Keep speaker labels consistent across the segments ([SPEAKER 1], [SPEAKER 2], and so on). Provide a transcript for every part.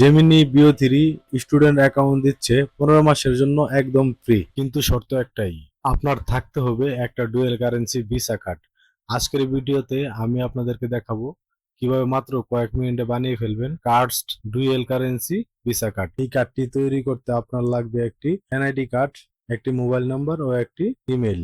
[SPEAKER 1] Gemini Veo three student account দিচ্ছে পনেরো মাসের জন্য একদম ফ্রি কিন্তু শর্ত একটাই আপনার থাকতে হবে একটা ডুয়েল কারেন্সি ভিসা কার্ড আজকের ভিডিওতে আমি আপনাদেরকে দেখাবো কীভাবে মাত্র কয়েক মিনিটে বানিয়ে ফেলবেন cards dual currency visa card এই কার্ডটি তৈরি করতে আপনার লাগবে একটি এনআইডি কার্ড একটি মোবাইল নাম্বার ও একটি ইমেল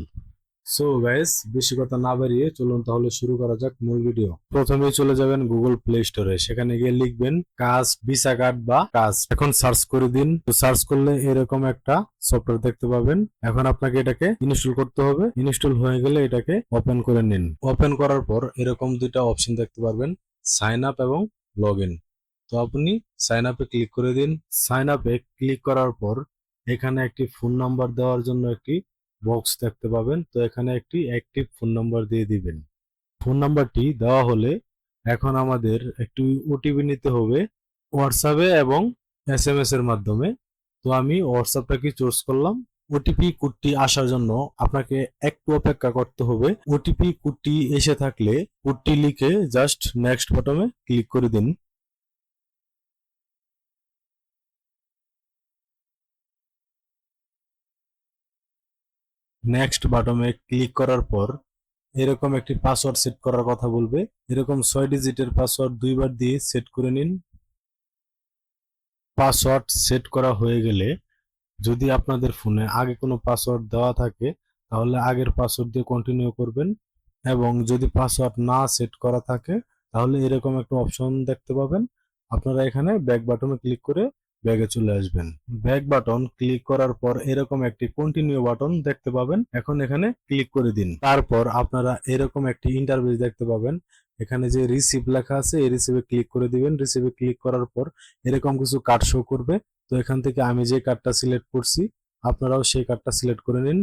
[SPEAKER 1] সো গাইস বেশি কথা না বাড়িয়ে চলুন তাহলে শুরু করা যাক মূল ভিডিও প্রথমেই চলে যাবেন গুগল প্লে স্টোরে সেখানে গিয়ে লিখবেন, কাজ ভিসা কার্ড বা কাজ। এখন সার্চ করে দিন। তো সার্চ করলে এরকম একটা সফটওয়্যার দেখতে পাবেন। এখন আপনাকে এটাকে ইনস্টল করতে হবে। ইনস্টল হয়ে গেলে এটাকে ওপেন করে নিন। ওপেন করার পর এরকম দুইটা অপশন দেখতে পারবেন সাইন আপ এবং লগ ইন তো আপনি সাইন আপে ক্লিক করে দিন। সাইন আপে ক্লিক করার পর এখানে একটি ফোন নাম্বার দেওয়ার জন্য একটি বক্স দেখতে পাবেন। তো এখানে একটি অ্যাক্টিভ ফোন নাম্বার দিয়ে দিবেন। ফোন নাম্বারটি দেওয়া হলে এখন আমাদের একটি ওটিপি নিতে হবে হোয়াটসঅ্যাপে এবং এস এম এস এর মাধ্যমে। তো আমি হোয়াটসঅ্যাপটাকে চুজ করলাম। ওটিপি কোডটি আসার জন্য আপনাকে একটু অপেক্ষা করতে হবে। ওটিপি কোডটি এসে থাকলে কোডটি লিখে জাস্ট নেক্সট বটমে ক্লিক করে দিন। নেক্সট বাটনে ক্লিক করার পর এরকম একটি পাসওয়ার্ড সেট করার কথা বলবে। এরকম ছয় ডিজিটের পাসওয়ার্ড দুইবার দিয়ে সেট করে নিন। পাসওয়ার্ড সেট করা হয়ে গেলে যদি আপনাদের ফোনে আগে কোনো পাসওয়ার্ড দেওয়া থাকে, তাহলে আগের পাসওয়ার্ড দিয়ে কন্টিনিউ করবেন এবং যদি পাসওয়ার্ড না সেট করা থাকে, তাহলে এরকম একটা অপশন দেখতে পাবেন। আপনারা এখানে ব্যাক বাটনে ক্লিক করে ব্যাগে চলে আসবেন। ব্যাক বাটন ক্লিক করার পর এরকম একটি কন্টিনিউ বাটন দেখতে পাবেন। এখন এখানে ক্লিক করে দিন। তারপর আপনারা এরকম একটি ইন্টারভিউ দেখতে পাবেন। এখানে যে রিসিভ লেখা আছে, এই রিসিভে ক্লিক করে দিবেন। রিসিভে ক্লিক করার পর এরকম কিছু কার্ড শো করবে। তো এখান থেকে আমি যে কার্ডটা সিলেক্ট করছি, আপনারাও সেই কার্ডটা সিলেক্ট করে নিন।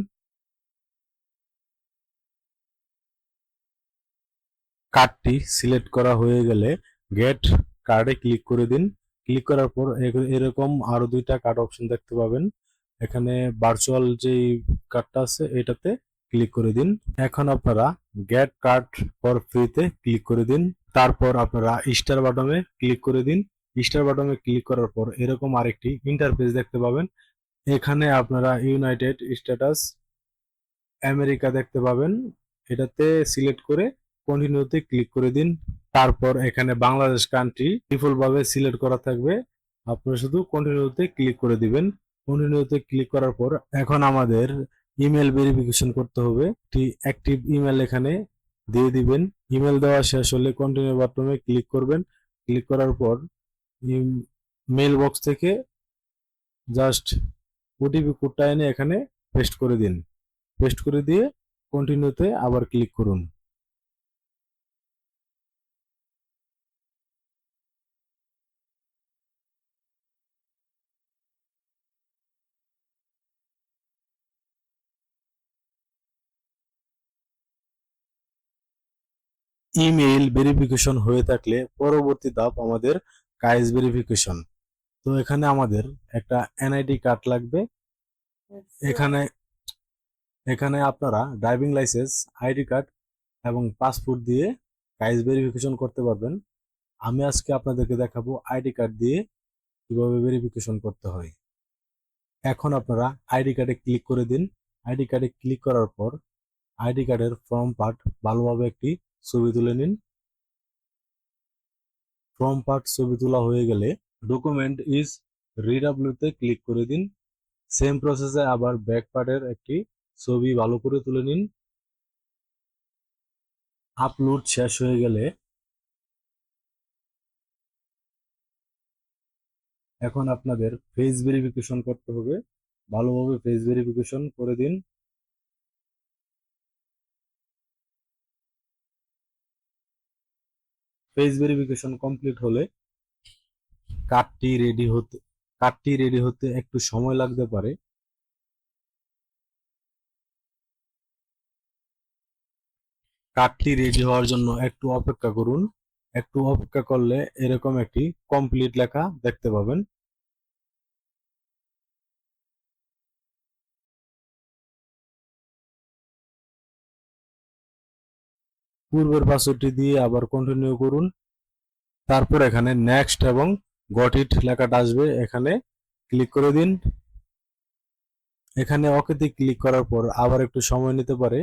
[SPEAKER 1] কার্ডটি সিলেক্ট করা হয়ে গেলে গেট কার্ডে ক্লিক করে দিন। ক্লিক করার পর এরকম আরও দুইটা কার্ড অপশন দেখতে পাবেন। এখানে ভার্চুয়াল যে কার্ডটা আছে, এটাতে ক্লিক করে দিন। এখন আপনারা গেট কার্ড ফর ফ্রিতে ক্লিক করে দিন। তারপর আপনারা স্টার বাটনে ক্লিক করে দিন। স্টার বাটনে ক্লিক করার পর এরকম আরেকটি ইন্টারফেস দেখতে পাবেন। এখানে আপনারা ইউনাইটেড স্ট্যাটাস আমেরিকা দেখতে পাবেন। এটাতে সিলেক্ট করে কন্টিনিউতে ক্লিক করে দিন। তারপর এখানে বাংলাদেশ কান্ট্রি ডিফল্ট ভাবে সিলেক্ট করা থাকবে। আপনারা শুধু কন্টিনিউতে ক্লিক করে দিবেন। কন্টিনিউতে ক্লিক করার পর এখন আমাদের ইমেল ভেরিফিকেশন করতে হবে। একটি অ্যাক্টিভ ইমেল এখানে দিয়ে দিবেন। ইমেল দেওয়া শেষ হলে কন্টিনিউ বাটনে ক্লিক করবেন। ক্লিক করার পর মেল বক্স থেকে জাস্ট ওটিপি কোডটা এনে এখানে পেস্ট করে দিন। পেস্ট করে দিয়ে কন্টিনিউতে আবার ক্লিক করুন। ইমেইল ভেরিফিকেশন হয়ে থাকলে পরবর্তী ধাপ আমাদের কাইজ ভেরিফিকেশন তো এখানে আমাদের একটা এনআইডি কার্ড লাগবে। এখানে এখানে আপনারা ড্রাইভিং লাইসেন্স আইডি কার্ড এবং পাসপোর্ট দিয়ে কাইজ ভেরিফিকেশন করতে পারবেন। আমি আজকে আপনাদেরকে দেখাবো আইডি কার্ড দিয়ে কীভাবে ভেরিফিকেশন করতে হয়। এখন আপনারা আইডি কার্ডে ক্লিক করে দিন। আইডি কার্ডে ক্লিক করার পর আইডি কার্ডের ফর্ম পার্ট ভালোভাবে একটি ছবি তুলে নিন। ফর্ম পার্ট ছবি তোলা হয়ে গেলে ডকুমেন্ট ইজ রিডাব্লিউতে ক্লিক করে দিন। সেম প্রসেসে আবার ব্যাক পার্টের একটি ছবি ভালো করে তুলে নিন। আপলোড শেষ হয়ে গেলে এখন আপনাদের ফেস ভেরিফিকেশন করতে হবে। ভালোভাবে ফেস ভেরিফিকেশন করে দিন। ফেস ভেরিফিকেশন কমপ্লিট হলে কার্ডটি রেডি হতে, কার্ডটি রেডি হতে একটু সময় লাগতে পারে। কার্ডটি রেডি হওয়ার জন্য একটু অপেক্ষা করুন। একটু অপেক্ষা করলে এরকম একটি কমপ্লিট লেখা দেখতে পাবেন। পূর্বের পাসওয়ার্ডটি দিয়ে আবার কন্টিনিউ করুন। তারপর এখানে নেক্সট এবং গট ইট লেখাটা আসবে, এখানে ক্লিক করে দিন। এখানে ওকেতে ক্লিক করার পর আবার একটু সময় নিতে পারে।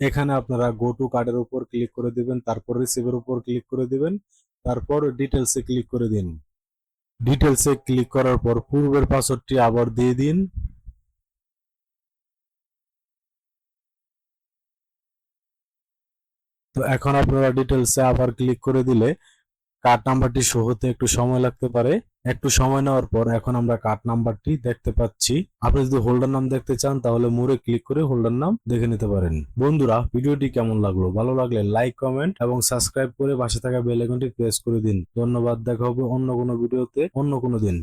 [SPEAKER 1] এখানে আপনারা গো টু কার্ডের উপর ক্লিক করে দিবেন, তারপর রিসিভের উপর ক্লিক করে দিবেন, তারপর ডিটেলসে ক্লিক করে দিন। ডিটেলসে ক্লিক করার পর পূর্বের পাসওয়ার্ডটি আবার দিয়ে দিন। তো এখন আপনারা ডিটেলসে আবার ক্লিক করে দিলে কার্ড নাম্বারটি শো হতে একটু সময় লাগতে পারে। একটু সময় নেওয়ার পর এখন আমরা কার্ড নাম্বারটি দেখতে পাচ্ছি। আপনি যদি হোল্ডার নাম দেখতে চান, তাহলে মোড়ে ক্লিক করে হোল্ডার নাম দেখে নিতে পারেন। বন্ধুরা, ভিডিওটি কেমন লাগল? ভালো লাগলে লাইক কমেন্ট এবং সাবস্ক্রাইব করে পাশে থাকা বেল আইকনটি প্রেস করে দিন। ধন্যবাদ, দেখা হবে অন্য কোনো ভিডিওতে অন্য কোনো দিন।